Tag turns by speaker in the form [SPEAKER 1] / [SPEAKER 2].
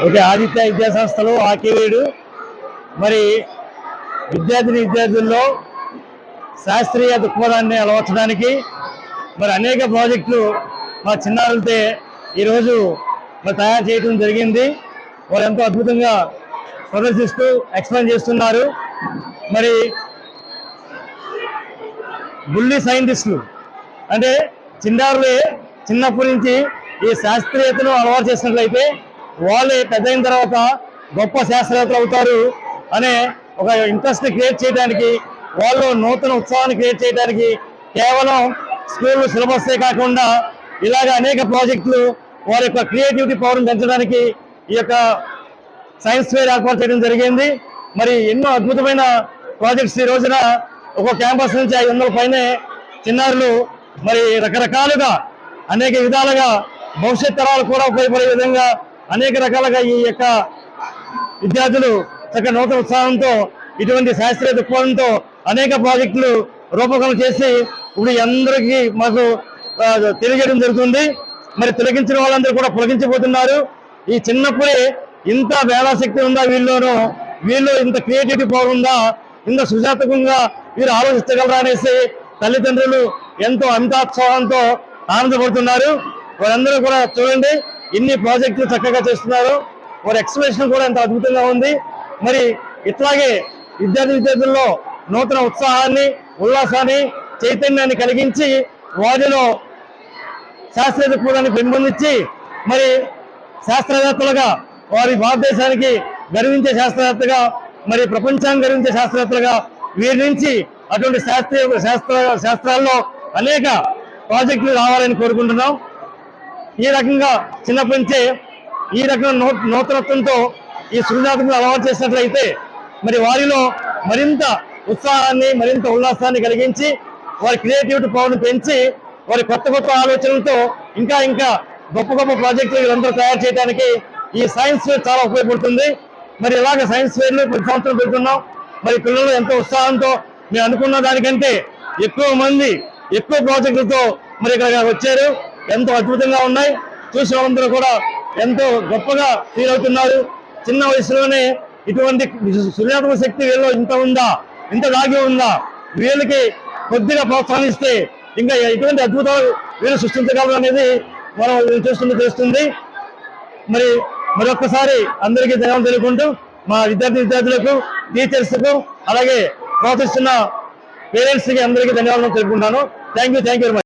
[SPEAKER 1] అయితే ఆదిత్య విద్యా సంస్థలు ఆకేవేడు మరి విద్యార్థిని విద్యార్థుల్లో శాస్త్రీయ దృక్పథాన్ని అలవర్చడానికి మరి అనేక ప్రాజెక్టులు మా చిన్నారులతో ఈరోజు మరి తయారు చేయడం జరిగింది. వారు ఎంతో అద్భుతంగా ప్రదర్శిస్తూ ఎక్స్ప్లెయిన్ చేస్తున్నారు. మరి బుల్లి సైంటిస్టులు అంటే చిన్నారులే చిన్నప్పటి నుంచి ఈ శాస్త్రీయతను అలవాటు చేసినట్లయితే వాళ్ళే పెద్ద అయిన తర్వాత గొప్ప శాస్త్రవేత్తలు అవుతారు అనే ఒక ఇంట్రెస్ట్ క్రియేట్ చేయడానికి వాళ్ళు నూతన ఉత్సాహాన్ని క్రియేట్ చేయడానికి కేవలం స్కూల్ సిలబస్సే కాకుండా ఇలాగ అనేక ప్రాజెక్టులు వారి యొక్క క్రియేటివిటీ పవర్ని పెంచడానికి ఈ యొక్క సైన్స్ ఫేర్ ఏర్పాటు చేయడం జరిగింది. మరి ఎన్నో అద్భుతమైన ప్రాజెక్ట్స్ ఈ రోజున ఒక క్యాంపస్ నుంచి ఐదు వందల పైనే చిన్నారులు మరి రకరకాలుగా అనేక విధాలుగా భవిష్యత్ తరాలు కూడా ఉపయోగపడే విధంగా అనేక రకాలుగా ఈ యొక్క విద్యార్థులు చక్కగా నూతన ఉత్సాహంతో ఇటువంటి శాస్త్రీయ దృక్పథంతో అనేక ప్రాజెక్టులు రూపకల్పన చేసి ఇప్పుడు అందరికీ మాకు తెలియజేయడం జరుగుతుంది. మరి తొలగించిన వాళ్ళందరూ కూడా పొలగించిపోతున్నారు ఈ చిన్నప్పుడే ఇంత వేలాశక్తి ఉందా వీళ్ళలోనూ? వీళ్ళు ఇంత క్రియేటివిటీ పవర్ ఉందా? ఇంత సృజాత్మకంగా వీరు ఆలోచించగలరా అనేసి తల్లిదండ్రులు ఎంతో అంతోత్సాహంతో ఆనందపడుతున్నారు. వారందరూ కూడా చూడండి. ఇన్ని ప్రాజెక్టులు చక్కగా చేస్తున్నారు. వారి ఎక్స్ప్రెషన్ కూడా ఎంత అద్భుతంగా ఉంది. మరి ఇట్లాగే విద్యార్థి విద్యార్థుల్లో నూతన ఉత్సాహాన్ని ఉల్లాసాన్ని చైతన్యాన్ని కలిగించి వారిలో శాస్త్రవేత్త దృక్పథాన్ని పెంపొందించి మరి శాస్త్రవేత్తలుగా వారి భారతదేశానికి గర్వించే శాస్త్రవేత్తగా మరి ప్రపంచాన్ని గర్వించే శాస్త్రవేత్తలుగా వీరి నుంచి అటువంటి శాస్త్రీయ శాస్త్ర శాస్త్రాల్లో అనేక ప్రాజెక్టులు రావాలని కోరుకుంటున్నాం. ఈ రకంగా చిన్నప్పటి నుంచే ఈ రకంగా నూతనత్వంతో ఈ సృజనాత్మకత అలవాటు చేసినట్లయితే మరి వారిలో మరింత ఉత్సాహాన్ని మరింత ఉల్లాసాన్ని కలిగించి వారి క్రియేటివిటీ పవర్ను పెంచి వారి కొత్త కొత్త ఆలోచనలతో ఇంకా ఇంకా గొప్ప గొప్ప ప్రాజెక్టులు వీళ్ళందరూ తయారు చేయడానికి ఈ సైన్స్ ఫేర్ చాలా ఉపయోగపడుతుంది. మరి ఇలాగ సైన్స్ ఫేర్లు ప్రతి సంవత్సరం పెడుతున్నాం. మరి పిల్లలు ఎంతో ఉత్సాహంతో మేము అనుకున్న దానికంటే ఎక్కువ మంది ఎక్కువ ప్రాజెక్టులతో మరి ఇక్కడ వచ్చారు. ఎంతో అద్భుతంగా ఉన్నాయి. చూసిన వాళ్ళందరూ కూడా ఎంతో గొప్పగా ఫీల్ అవుతున్నారు. చిన్న వయసులోనే ఇటువంటి సృజనాత్మక శక్తి వీళ్ళలో ఇంత ఉందా? ఇంత దాగి ఉందా? వీళ్ళకి కొద్దిగా ప్రోత్సహిస్తే ఇంకా ఎటువంటి అద్భుతాలు వీళ్ళు సృష్టించగలరు అనేది మనం చూస్తుంది తెలుస్తుంది. మరి మరొకసారి అందరికీ ధన్యవాదాలు తెలుపుకుంటూ మా విద్యార్థి విద్యార్థులకు టీచర్స్కు అలాగే ప్రోత్సహిస్తున్న పేరెంట్స్కి అందరికీ ధన్యవాదాలు తెలుపుకుంటాను. Thank you thank you much